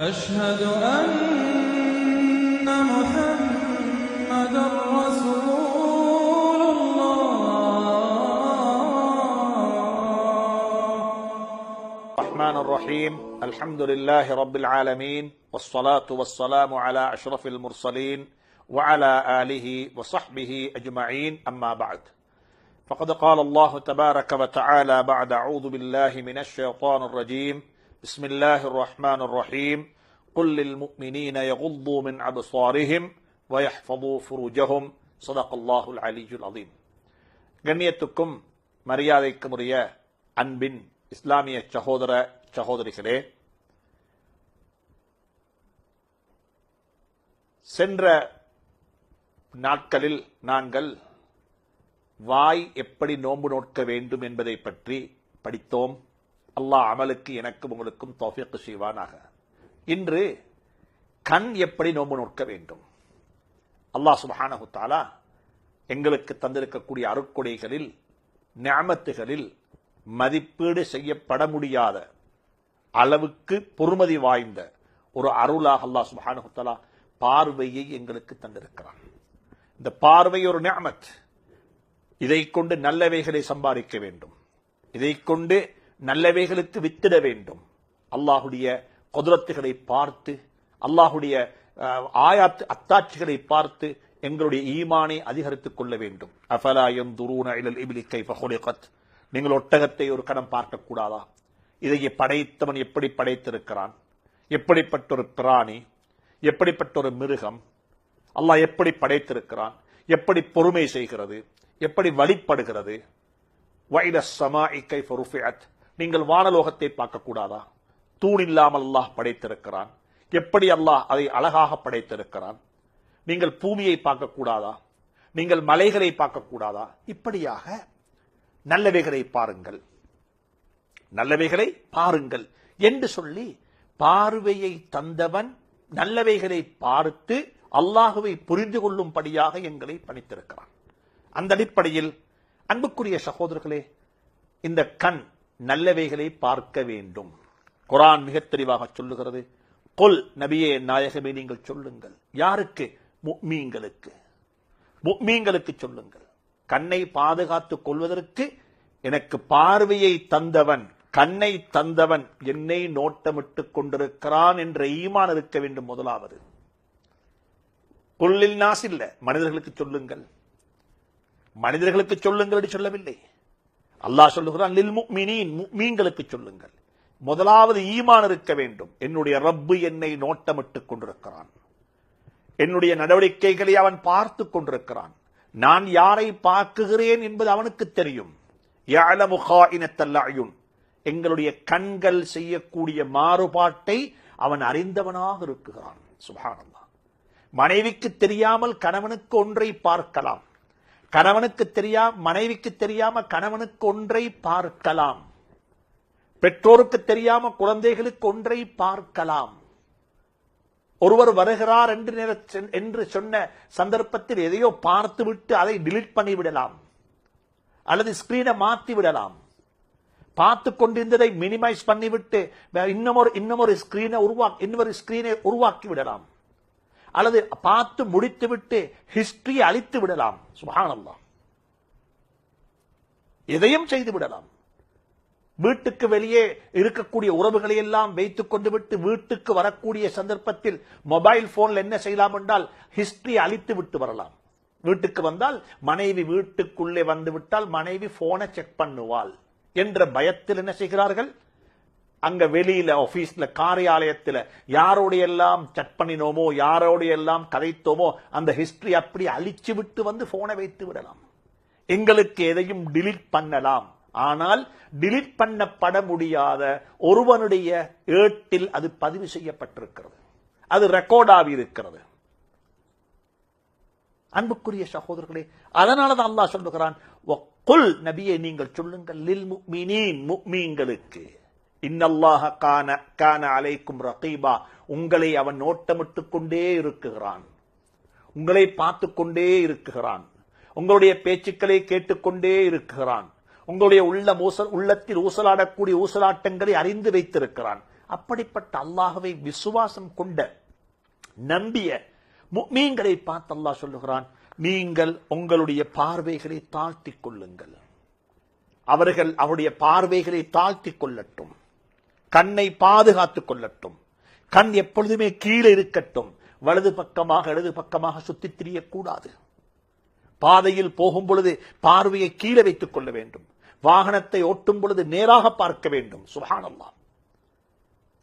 أشهد أن محمد رسول الله. الرحمن الرحيم. الحمد لله رب العالمين والصلاة والسلام على أشرف المرسلين وعلى آله وصحبه أجمعين. أما بعد فقد قال الله تبارك وتعالى بعد أعوذ بالله من الشيطان الرجيم. بسم الله الرحمن الرحيم قل للمؤمنين يغضوا من أبصارهم ويحفظوا فروجهم صدق الله العلي العظيم கண்ணியத்துக்கும் மரியாதைக்கும் உரிய அன்பின் இஸ்லாமிய சகோதர சகோதரிகளே சென்ற நாட்களில் நாங்கள் வாய் எப்படி நோன்பு நோட்க வேண்டும் என்பதை பற்றி படித்தோம் அல்லாஹ் அமலுக்கு எனக்கும் உங்களுக்கும் தோஃபிக்கு செய்வானாக. இன்று கண் எப்படி நோன்பு நோக்க வேண்டும்? அல்லாஹ் சுப்ஹானஹு எங்களுக்கு தந்திருக்கக்கூடிய அருட்கொடைகளில் ஞாமத்துகளில் மதிப்பீடு செய்யப்பட முடியாத அளவுக்கு பொறுமதி வாய்ந்த ஒரு அருளாக அல்லாஹ் சுப்ஹானஹு பார்வையை எங்களுக்கு தந்திருக்கிறான். இந்த பார்வை ஒரு ஞாமத் இதை கொண்டு நல்லவைகளை சம்பாதிக்க வேண்டும். இதை கொண்டு நல்லவைகளுக்கு வித்திட வேண்டும். அல்லாஹுடைய குதிரத்துகளை பார்த்து அல்லாஹுடைய அஹ், அத்தாட்சிகளை பார்த்து எங்களுடைய ஈமானை அதிகரித்துக் கொள்ள வேண்டும். அஃபலாயம் யன்துரூன இலல் இப்லி நீங்கள் ஒட்டகத்தை ஒரு கணம் பார்க்கக்கூடாதா? இதை படைத்தவன் எப்படி படைத்திருக்கிறான்? எப்படிப்பட்ட ஒரு பிராணி? எப்படிப்பட்ட ஒரு மிருகம்? அல்லாஹ் எப்படி படைத்திருக்கிறான்? எப்படி பொறுமை செய்கிறது? எப்படி வழிபடுகிறது? வைல சமா இக்கை ருஃபிஅத். நீங்கள் வானலோகத்தை பார்க்கக்கூடாதா? தூண் இல்லாமல் அல்லாஹ் படைத்திருக்கிறான். எப்படி அல்லாஹ் அதை அழகாக படைத்திருக்கிறான்? நீங்கள் பூமியை பார்க்கக்கூடாதா? நீங்கள் மலைகளை பார்க்கக்கூடாதா? இப்படியாக நல்லவைகளை பாருங்கள். நல்லவைகளை பாருங்கள் என்று சொல்லி பார்வையை தந்தவன் நல்லவைகளை பார்த்து அல்லாஹுவை புரிந்து கொள்ளும்படியாக எங்களை பணித்திருக்கிறான். அந்த அடிப்படையில் அன்புக்குரிய சகோதரர்களே இந்த கண் நல்லவைகளை பார்க்க வேண்டும். குரான் மிக தெளிவாக சொல்லுகிறது. கொல் நபியே நாயகமே நீங்கள் சொல்லுங்கள். யாருக்கு? முக்மீன்களுக்கு. முக்மீன்களுக்கு சொல்லுங்கள். கண்ணை பாதுகாத்துக் கொள்வதற்கு எனக்கு பார்வையை தந்தவன் கண்ணை தந்தவன் என்னை நோட்டமிட்டுக் கொண்டிருக்கிறான் என்ற ஈமான் இருக்க வேண்டும் முதலாவது. கொள்ளில் நாசில்ல மனிதர்களுக்கு சொல்லுங்கள். மனிதர்களுக்கு சொல்லுங்கள் என்று சொல்லவில்லை. அல்லாஹ் சொல்லுகிறான் லில் முக்மினின். முக்மீன்களுக்கு சொல்லுங்கள். முதலாவது ஈமான் இருக்க வேண்டும். என்னுடைய ரப்பு என்னை நோட்டமிட்டுக் கொண்டிருக்கிறான். என்னுடைய நடவடிக்கைகளை அவன் பார்த்து கொண்டிருக்கிறான். நான் யாரை பார்க்குகிறேன் என்பது அவனுக்கு தெரியும். எங்களுடைய கண்கள் செய்யக்கூடிய மாறுபாட்டை அவன் அறிந்தவனாக இருக்குகிறான். சுபானந்தா மனைவிக்கு தெரியாமல் கணவனுக்கு ஒன்றை பார்க்கலாம். கணவனுக்கு தெரியாம மனைவிக்கு தெரியாம கணவனுக்கு ஒன்றை பார்க்கலாம். பெற்றோருக்கு தெரியாம குழந்தைகளுக்கு ஒன்றை பார்க்கலாம். ஒருவர் வருகிறார் என்று நினைச்ச- என்று சொன்ன சந்தர்ப்பத்தில் எதையோ பார்த்துவிட்டு அதை டிலீட் பண்ணிவிடலாம் அல்லது ஸ்கிரீனை மாத்தி விடலாம். பார்த்து கொண்டிருந்ததை மினிமைஸ் பண்ணிவிட்டு இன்னமொரு இன்னமொரு ஒரு இன்னும் ஒரு ஸ்கிரீனை உருவாக்கி இன்னொரு ஸ்கிரீனை உருவாக்கி விடலாம். அல்லது பார்த்து முடித்துவிட்டு ஹிஸ்டரியை அழித்து விடலாம். சுபஹானல்லாஹ் எதையும் செய்து விடலாம். வீட்டுக்கு வெளியே இருக்கக்கூடிய உறவுகளை எல்லாம் வைத்துக் கொண்டு விட்டு வீட்டுக்கு வரக்கூடிய சந்தர்ப்பத்தில் மொபைல் போன்ல என்ன செய்யலாம் என்றால் ஹிஸ்டரி அழித்து விட்டு வரலாம். வீட்டுக்கு வந்தால் மனைவி வீட்டுக்குள்ளே வந்து விட்டால் மனைவி போனை செக் பண்ணுவாள். என்ற பயத்தில் என்ன செய்கிறார்கள்? அங்க வெளியில ஆபீஸ்ல காரியாலயத்துல யாரோட எல்லாம் சட் பண்ணினோமோ யாரோட எல்லாம் கதைத்தோமோ அந்த ஹிஸ்டரி அப்படி அழிச்சு விட்டு வந்து போனை வைத்து விடலாம். எங்களுக்கு எதையும் டிலீட் பண்ணலாம். ஆனால் டிலீட் பண்ணப்பட முடியாத ஒருவனுடைய ஏட்டில் அது பதிவு செய்யப்பட்டிருக்கிறது. அது ரெக்கார்டாகி இருக்கிறது அன்புக்குரிய சகோதரர்களே அதனாலதான் அல்லாஹ் சொல்லுகிறான் குல் நபியை நீங்கள் சொல்லுங்கள் லில் முக்மினீன் முக்மீன்களுக்கு. இன்னல்லாக கான கான அலைக்கும் ரகீபா. உங்களை அவன் நோட்டமிட்டுக் கொண்டே இருக்குகிறான். உங்களை பார்த்து கொண்டே இருக்குகிறான். உங்களுடைய பேச்சுக்களை கேட்டுக்கொண்டே இருக்குகிறான். உங்களுடைய உள்ள ஊசல் உள்ளத்தில் ஊசலாடக்கூடிய ஊசலாட்டங்களை அறிந்து வைத்திருக்கிறான். அப்படிப்பட்ட அல்லாஹவை விசுவாசம் கொண்ட நம்பிய மீன்களை பார்த்து அல்லாஹ் சொல்லுகிறான் நீங்கள் உங்களுடைய பார்வைகளை தாழ்த்திக் கொள்ளுங்கள். அவர்கள் அவருடைய பார்வைகளை தாழ்த்திக் கொள்ளட்டும். கண்ணை பாதுகாத்துக் கொள்ளட்டும். கண் எப்பொழுதுமே கீழே இருக்கட்டும். வலது பக்கமாக இடது பக்கமாக சுத்தித் திரியக்கூடாது. பாதையில் போகும் பொழுது பார்வையை கீழே வைத்துக் கொள்ள வேண்டும். வாகனத்தை ஓட்டும் பொழுது நேராக பார்க்க வேண்டும். சுபானல்லா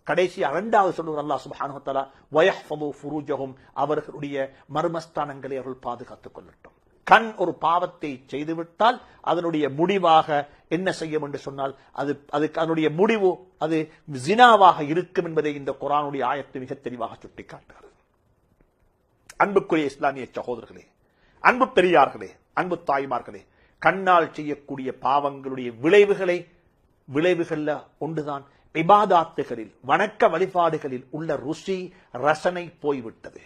கடைசி இரண்டாவது சொல்லுவார் அல்லாஹ் சுபானு வ அவர்களுடைய மர்மஸ்தானங்களை அவர்கள் பாதுகாத்துக் கொள்ளட்டும். கண் ஒரு பாவத்தை செய்துவிட்டால் அதனுடைய முடிவாக என்ன செய்யும் என்று சொன்னால் அது அதுக்கு அதனுடைய முடிவு அது ஜினாவாக இருக்கும் என்பதை இந்த குரானுடைய ஆயத்து மிக தெளிவாக சுட்டிக்காட்டுகிறது. அன்புக்குரிய இஸ்லாமிய சகோதரர்களே அன்பு பெரியார்களே அன்பு தாய்மார்களே கண்ணால் செய்யக்கூடிய பாவங்களுடைய விளைவுகளை விளைவுகள்ல ஒன்றுதான். விபாதாத்துகளில் வணக்க வழிபாடுகளில் உள்ள ருசி ரசனை போய்விட்டது.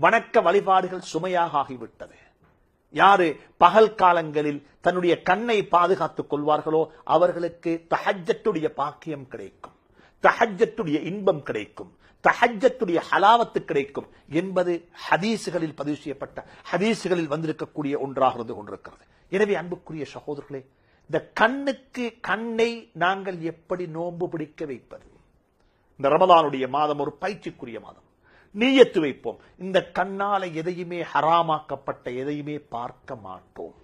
வணக்க வழிபாடுகள் சுமையாக ஆகிவிட்டது. யாரு பகல் காலங்களில் தன்னுடைய கண்ணை பாதுகாத்துக் கொள்வார்களோ அவர்களுக்கு தஹஜத்துடைய பாக்கியம் கிடைக்கும். தஹஜத்துடைய இன்பம் கிடைக்கும். தஹஜத்துடைய ஹலாவத்து கிடைக்கும் என்பது ஹதீசுகளில் பதிவு செய்யப்பட்ட ஹதீசுகளில் வந்திருக்கக்கூடிய ஒன்றாக இருந்து கொண்டிருக்கிறது. எனவே அன்புக்குரிய சகோதரர்களே இந்த கண்ணுக்கு கண்ணை நாங்கள் எப்படி நோன்பு பிடிக்க வைப்பது? இந்த ரமதானுடைய மாதம் ஒரு பயிற்சிக்குரிய மாதம். நீயத்து வைப்போம். இந்த கண்ணால எதையுமே ஹராமாக்கப்பட்ட எதையுமே பார்க்க மாட்டோம்.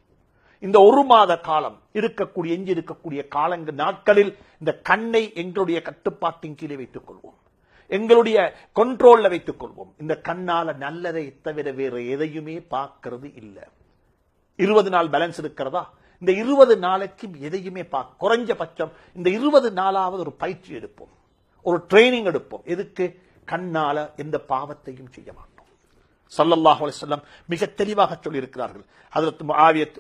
இந்த ஒரு மாத காலம் இருக்கக்கூடிய எஞ்சி இருக்கக்கூடிய காலங்கள் நாட்களில் இந்த கண்ணை எங்களுடைய கட்டுப்பாட்டின் கீழே வைத்துக் கொள்வோம். எங்களுடைய கண்ட்ரோல்ல வைத்துக் கொள்வோம். இந்த கண்ணால நல்லதை தவிர வேற எதையுமே பார்க்கறது இல்லை. இருபது நாள் பேலன்ஸ் இருக்கிறதா? இந்த இருபது நாளைக்கும் எதையுமே பார்க்க குறைஞ்சபட்சம் இந்த இருபது நாளாவது ஒரு பயிற்சி எடுப்போம். ஒரு ட்ரைனிங் எடுப்போம். எதுக்கு? கண்ணால எந்த பாவத்தையும் செய்ய மாட்டோம். சல்லல்லாஹு அலைஹி மிக தெளிவாக சொல்லியிருக்கிறார்கள். அதற்கு முஆவியத்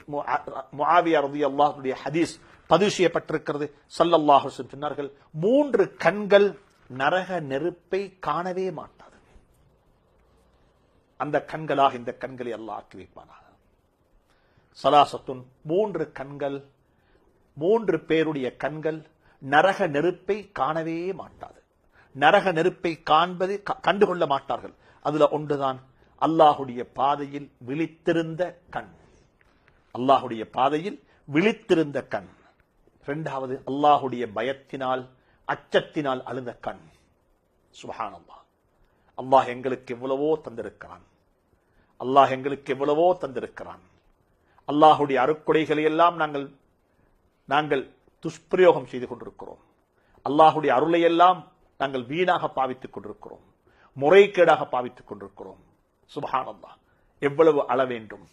ரதி அல்லாஹுடைய ஹதீஸ் பதிவு செய்யப்பட்டிருக்கிறது சல்லல்லாஹ் சொன்னார்கள் மூன்று கண்கள் நரக நெருப்பை காணவே மாட்டாது. அந்த கண்களாக இந்த கண்களை எல்லாம் ஆக்கி வைப்பானாக. சலாசத்துன் மூன்று கண்கள் மூன்று பேருடைய கண்கள் நரக நெருப்பை காணவே மாட்டாது. நரக நெருப்பை காண்பது க- கண்டுகொள்ள மாட்டார்கள். அதுல ஒன்றுதான். அல்லாஹுடைய பாதையில் விழித்திருந்த கண். அல்லாஹுடைய பாதையில் விழித்திருந்த கண். இரண்டாவது அல்லாஹுடைய பயத்தினால் அச்சத்தினால் அழுத கண். சுபஹானல்லாஹ். அல்லாஹ் எங்களுக்கு எவ்வளவோ தந்திருக்கிறான். அல்லாஹ் எங்களுக்கு எவ்வளவோ தந்திருக்கிறான். அல்லாஹுடைய அருக்குடைகளை எல்லாம் நாங்கள் நாங்கள் துஷ்பிரயோகம் செய்து கொண்டிருக்கிறோம். அல்லாஹுடைய அருளை எல்லாம் நாங்கள் வீணாக பாவித்துக் கொண்டிருக்கிறோம். முறைகேடாக பாவித்துக் கொண்டிருக்கிறோம். சுபஹானல்லாஹ். எவ்வளவு அள வேண்டும்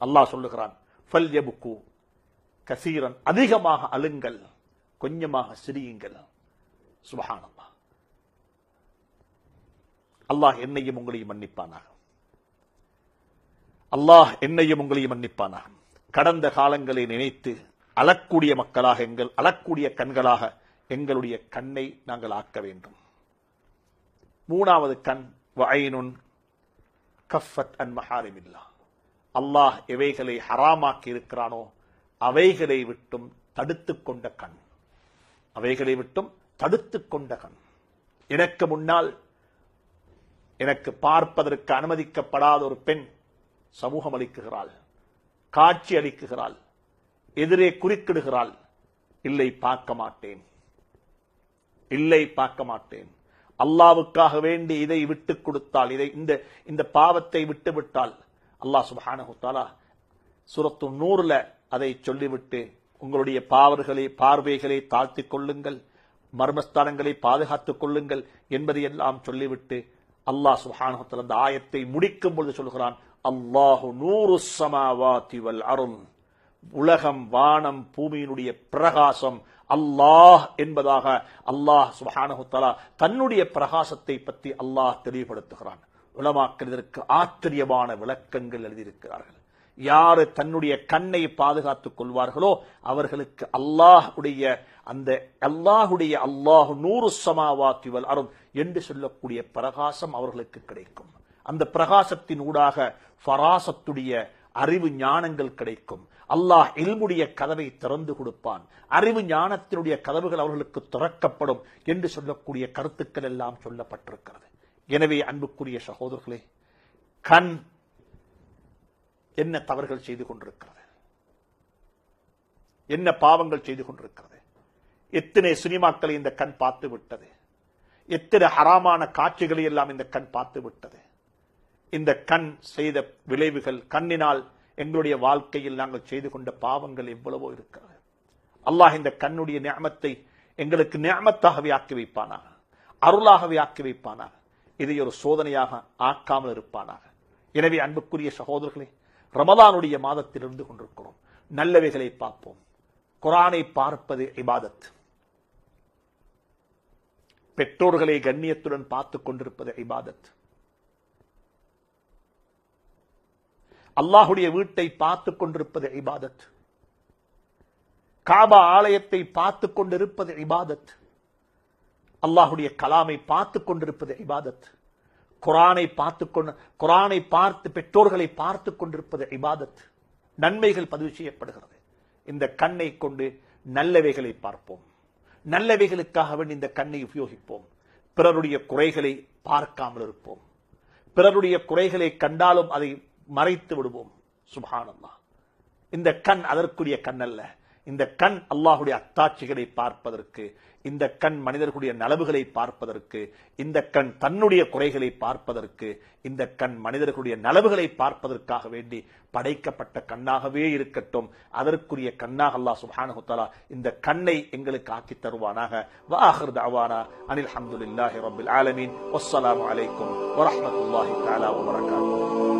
அல்லாஹ் சொல்லுகிறான் ஃபல் யபுக்கு கசீரன். அதிகமாக அழுங்கள். கொஞ்சமாக சிரியுங்கள். சுபஹானல்லாஹ். அல்லாஹ் என்னையும் உங்களையும் மன்னிப்பானாக. அல்லாஹ் என்னையும் உங்களையும் மன்னிப்பானாக. கடந்த காலங்களை நினைத்து அழக்கூடிய மக்களாக எங்கள் அழக்கூடிய கண்களாக எங்களுடைய கண்ணை நாங்கள் ஆக்க வேண்டும். மூணாவது கண் வயனுன் கஃபத் அன் மஹாரிமில்லா. அல்லாஹ் எவைகளை ஹராமாக்கி இருக்கிறானோ அவைகளை விட்டும் தடுத்துக் கொண்ட கண். அவைகளை விட்டும் தடுத்துக் கொண்ட கண். எனக்கு முன்னால் எனக்கு பார்ப்பதற்கு அனுமதிக்கப்படாத ஒரு பெண் சமூகம் அளிக்குகிறாள் காட்சி அளிக்குகிறாள் எதிரே குறுக்கிடுகிறாள் இல்லை பார்க்க மாட்டேன். இல்லை பார்க்க மாட்டேன். அல்லாவுக்காக வேண்டி இதை விட்டு கொடுத்தால் இதை இந்த இந்த பாவத்தை விட்டு விட்டால் அல்லாஹ் சுப்ஹானஹு சுரத்து நூறுல அதை சொல்லிவிட்டு உங்களுடைய பாவர்களை பார்வைகளை தாழ்த்திக் கொள்ளுங்கள் மர்மஸ்தானங்களை பாதுகாத்துக் கொள்ளுங்கள் என்பதை எல்லாம் சொல்லிவிட்டு அல்லாஹ் சுப்ஹானஹு அந்த ஆயத்தை முடிக்கும் பொழுது சொல்கிறான் அல்லாஹு நூறு சமாவாதிவல் அருள் உலகம் வானம் பூமியினுடைய பிரகாசம் அல்லாஹ் என்பதாக அல்லாஹ் சுபஹானகுத்தலா தன்னுடைய பிரகாசத்தை பற்றி அல்லாஹ் தெளிவுபடுத்துகிறான். உலமாக்கள் இதற்கு ஆச்சரியமான விளக்கங்கள் எழுதியிருக்கிறார்கள். யாரு தன்னுடைய கண்ணை பாதுகாத்துக் கொள்வார்களோ அவர்களுக்கு அல்லாஹுடைய அந்த அல்லாஹுடைய அல்லாஹ் நூறு சமாவாத்தி வல் அருள் என்று சொல்லக்கூடிய பிரகாசம் அவர்களுக்கு கிடைக்கும். அந்த பிரகாசத்தின் ஊடாக ஃபராசத்துடைய அறிவு ஞானங்கள் கிடைக்கும். அல்லாஹ் இல்முடைய கதவை திறந்து கொடுப்பான். அறிவு ஞானத்தினுடைய கதவுகள் அவர்களுக்கு திறக்கப்படும் என்று சொல்லக்கூடிய கருத்துக்கள் எல்லாம் சொல்லப்பட்டிருக்கிறது. எனவே அன்புக்குரிய சகோதரர்களே கண் என்ன தவறுகள் செய்து கொண்டிருக்கிறது? என்ன பாவங்கள் செய்து கொண்டிருக்கிறது? எத்தனை சினிமாக்களை இந்த கண் பார்த்து விட்டது? எத்தனை ஹராமான காட்சிகளை எல்லாம் இந்த கண் பார்த்து விட்டது? இந்த கண் செய்த விளைவுகள் கண்ணினால் எங்களுடைய வாழ்க்கையில் நாங்கள் செய்து கொண்ட பாவங்கள் எவ்வளவோ இருக்கிறது. அல்லாஹ் இந்த கண்ணுடைய நியமத்தை எங்களுக்கு நியமத்தாகவே ஆக்கி வைப்பானாக. அருளாகவே ஆக்கி வைப்பானாக. இதை ஒரு சோதனையாக ஆக்காமல் இருப்பானாக. எனவே அன்புக்குரிய சகோதரர்களே ரமதானுடைய மாதத்தில் இருந்து கொண்டிருக்கிறோம். நல்லவைகளை பார்ப்போம். குரானை பார்ப்பது இபாதத். பெற்றோர்களை கண்ணியத்துடன் பார்த்துக் கொண்டிருப்பது இபாதத். அல்லாஹுடைய வீட்டை பார்த்துக் கொண்டிருப்பது இபாதத். காபா ஆலயத்தை பார்த்துக் கொண்டிருப்பது இபாதத். அல்லாஹுடைய கலாமை பார்த்துக் கொண்டிருப்பது இபாதத். குரானை பார்த்துக் கொண்டு குரானை பார்த்து பெற்றோர்களை பார்த்துக் கொண்டிருப்பது இபாதத். நன்மைகள் பதிவு செய்யப்படுகிறது. இந்த கண்ணை கொண்டு நல்லவைகளை பார்ப்போம். நல்லவைகளுக்காக இந்த கண்ணை உபயோகிப்போம். பிறருடைய குறைகளை பார்க்காமல் இருப்போம். பிறருடைய குறைகளை கண்டாலும் அதை மறைத்து விடுவோம். சுபானம்மா இந்த கண் அதற்குரிய கண் அல்ல. இந்த கண் அல்லாஹுடைய அத்தாட்சிகளை பார்ப்பதற்கு இந்த கண் மனிதர்களுடைய நலவுகளை பார்ப்பதற்கு இந்த கண் தன்னுடைய குறைகளை பார்ப்பதற்கு இந்த கண் மனிதர்களுடைய நலவுகளை பார்ப்பதற்காக வேண்டி படைக்கப்பட்ட கண்ணாகவே இருக்கட்டும். அதற்குரிய கண்ணாக அல்லாஹ் சுப்ஹானஹு இந்த கண்ணை எங்களுக்கு ஆக்கி தருவானாக. வாஹர் தஅவானா அனில் ஹம்துலில்லாஹி ரப்பில் ஆலமீன். வஸ்ஸலாமு அலைக்கும் வரமத்துல்லாஹி தாலா வரகாத்து